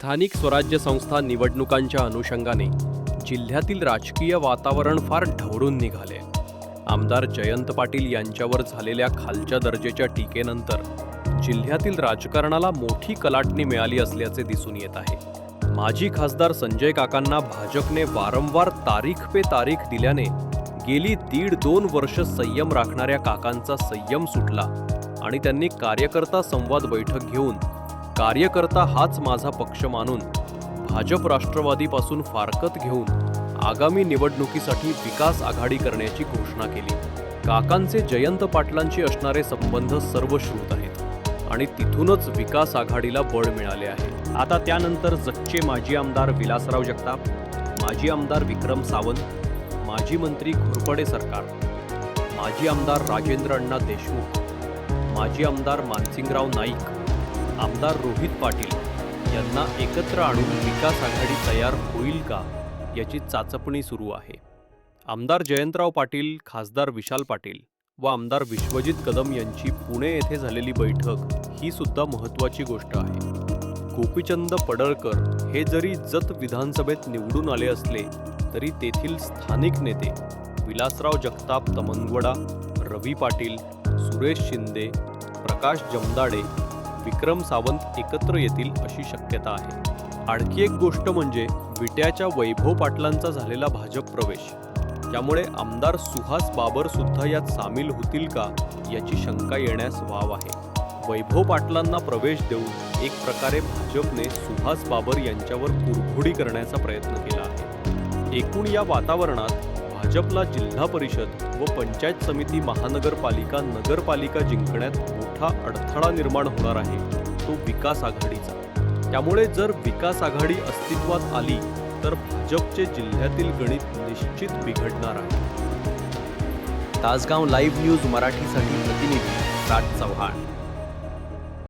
स्थानिक स्वराज्य संस्था निवडणुकांच्या अनुषंगाने जिल्ह्यातील राजकीय वातावरण फार ढवळून निघाले. आमदार जयंत पाटील यांच्यावर झालेल्या खालच्या दर्जेच्या टीकेनंतर जिल्ह्यातील राजकारणाला मोठी कलाटणी मिळाली असल्याचे दिसून येत आहे. माजी खासदार संजय काकांना भाजपने वारंवार तारीख पे तारीख दिल्याने गेली दीड दोन वर्ष संयम राखणाऱ्या काकांचा संयम सुटला आणि त्यांनी कार्यकर्ता संवाद बैठक घेऊन कार्यकर्ता हाच माझा पक्ष मानून भाजप राष्ट्रवादीपासून फारकत घेऊन आगामी निवडणुकीसाठी विकास आघाडी करण्याची घोषणा केली. काकांचे जयंत पाटलांशी असणारे संबंध सर्वश्रुत आहेत आणि तिथूनच विकास आघाडीला बळ मिळाले आहे. आता त्यानंतर जगचे माजी आमदार विलासराव जगताप माजी आमदार विक्रम सावंत माजी मंत्री घोरपडे सरकार माजी आमदार राजेंद्र अण्णा देशमुख माजी आमदार मानसिंगराव नाईक आमदार रोहित पाटील यांना एकत्र आणून विकास आघाडी तयार होईल का याची चाचपणी सुरू आहे. आमदार जयंतराव पाटील खासदार विशाल पाटील व आमदार विश्वजित कदम यांची पुणे येथे झालेली बैठक ही सुद्धा महत्त्वाची गोष्ट आहे. गोपीचंद पडळकर हे जरी जत विधानसभेत निवडून आले असले तरी तेथील स्थानिक नेते विलासराव जगताप तमनवडा रवी पाटील सुरेश शिंदे प्रकाश जमदाडे विक्रम सावंत एकत्र येतील अशी शक्यता आहे. आणखी एक गोष्ट म्हणजे विट्याच्या वैभव पाटलांचा झालेला भाजप प्रवेश. त्यामुळे आमदार सुहास बाबर सुद्धा यात सामील होतील का याची शंका येण्यास वाव आहे. वैभव पाटलांना प्रवेश देऊन एक प्रकारे भाजपने सुहास बाबर यांच्यावर कुरघोडी करण्याचा प्रयत्न केला आहे. एकूण या वातावरणात भाजपला जिल्हा परिषद व पंचायत समिती महानगरपालिका नगरपालिका जिंकण्यात मोठा अडथळा निर्माण होणार आहे तो विकास आघाडीचा. त्यामुळे जर विकास आघाडी अस्तित्वात आली तर भाजपचे जिल्ह्यातील गणित निश्चित बिघडणार आहे. तासगाव लाईव्ह न्यूज मराठीसाठी प्रतिनिधी राज चव्हाण.